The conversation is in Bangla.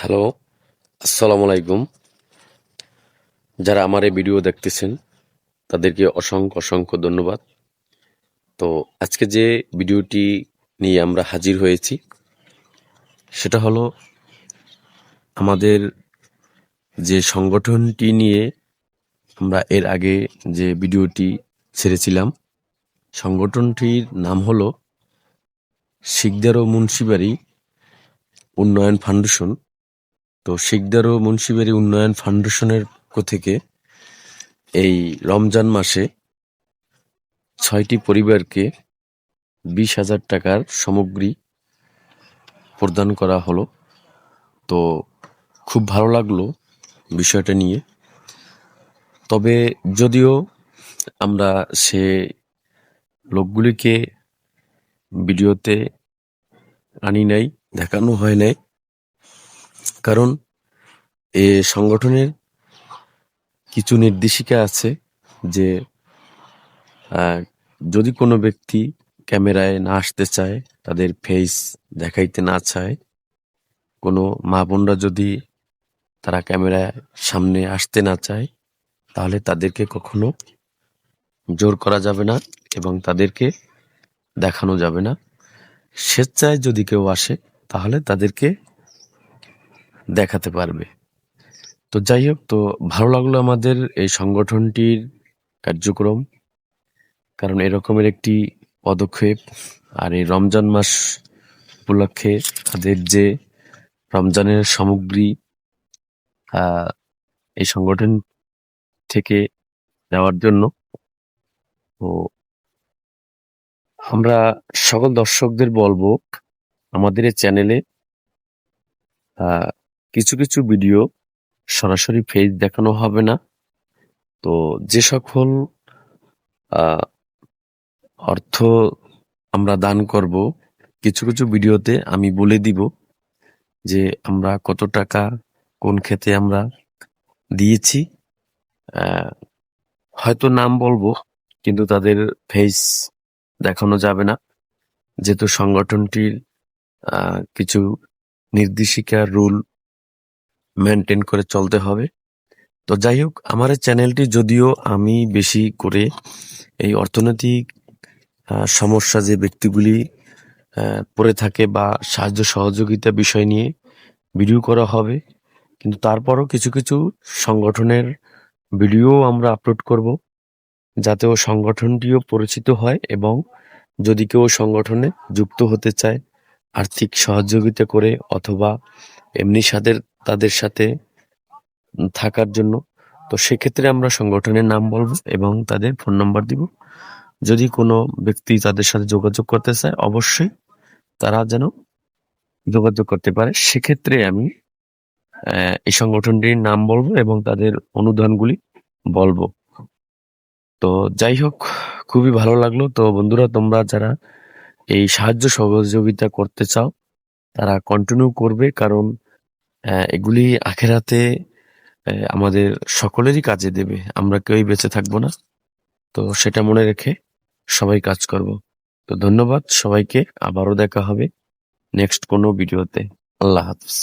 হ্যালো, আসসালামু আলাইকুম। যারা আমার এই ভিডিও দেখতেছেন, তাদেরকে অসংখ্য অসংখ্য ধন্যবাদ। তো আজকে যে ভিডিওটি নিয়ে আমরা হাজির হয়েছি, সেটা হলো আমাদের যে সংগঠনটি নিয়ে আমরা এর আগে যে ভিডিওটি ছেড়েছিলাম, সংগঠনটির নাম হলো শিকদার ও মুন্সিবাড়ি উন্নয়ন ফাউন্ডেশন। তো শিকদার ও মুন্সিবাড়ি উন্নয়ন ফাউন্ডেশনের পক্ষ থেকে এই রমজান মাসে ছয়টি পরিবারকে বিশ হাজার টাকার সামগ্রী প্রদান করা হলো। তো খুব ভালো লাগল বিষয়টা নিয়ে। তবে যদিও আমরা সে লোকগুলিকে ভিডিওতে আনি নাই, দেখানো হয় নাই কারণ এ সংগঠনের কিছু নির্দেশিকা আছে যে যদি কোনো ব্যক্তি ক্যামেরায় না আসতে চায়, তাদের ফেস দেখাইতে না চায়, কোনো মা বোনরা যদি তারা ক্যামেরায় সামনে আসতে না চায়, তাহলে তাদেরকে কখনো জোর করা যাবে না এবং তাদেরকে দেখানো যাবে না। স্বেচ্ছায় যদি কেউ আসে, তাহলে তাদেরকে দেখাতে পারবে। তো যাই হোক, তো ভালো লাগল আমাদের এই সংগঠনটির কার্যক্রম, কারণ এরকমের একটি পদক্ষেপ আর এই রমজান মাস উপলক্ষে তাদের যে রমজানের সামগ্রী এই সংগঠন থেকে দেওয়ার জন্য, তো আমরা সকল দর্শকদের বলব, আমাদের এই চ্যানেলে কিছু কিছু ভিডিও সরাসরি ফেস দেখানো হবে না। তো যে সকল অর্থ আমরা দান করব, কিছু কিছু ভিডিওতে আমি বলে দিব যে আমরা কত টাকা কোন ক্ষেতে আমরা দিয়েছি। হয়তো নাম বলব, কিন্তু তাদের ফেস দেখানো যাবে না। যেহেতু সংগঠনটির কিছু নির্দেশিকা রুল মেনটেন করে চলতে হবে। তো যাই হোক, আমার চ্যানেলটি যদিও আমি বেশি করে এই অর্থনৈতিক সমস্যা যে ব্যক্তিগুলি পড়ে থাকে বা সাহায্য সহযোগিতা বিষয় নিয়ে ভিডিও করা হবে, কিন্তু তারপরও কিছু কিছু সংগঠনের ভিডিও আমরা আপলোড করব, যাতে ও সংগঠনটিও পরিচিত হয় এবং যদি কেউ সংগঠনে যুক্ত হতে চায়, আর্থিক সহযোগিতা করে অথবা এমনি সাথে তাদের সাথে থাকার জন্য। তো সেক্ষেত্রে আমরা সংগঠনের নাম বলব এবং তাদের ফোন নাম্বার দিব। যদি কোনো ব্যক্তি তাদের সাথে যোগাযোগ করতে চায়, অবশ্যই তারা যেন যোগাযোগ করতে পারে। সেক্ষেত্রে আমি এই সংগঠনটির নাম বলব এবং তাদের অনুদানগুলি বলব। তো যাই হোক, খুবই ভালো লাগল। তো বন্ধুরা, তোমরা যারা এই সাহায্য সহযোগিতা করতে চাও, তারা কন্টিনিউ করবে। কারণ এগুলি আখেরাতে আমাদের সকলেরই কাজে দেবে। আমরা কেউই বেঁচে থাকব না। তো সেটা মনে রেখে সবাই কাজ করব। তো ধন্যবাদ সবাইকে। আবারও দেখা হবে নেক্সট কোনো ভিডিওতে। আল্লাহ হাফিজ।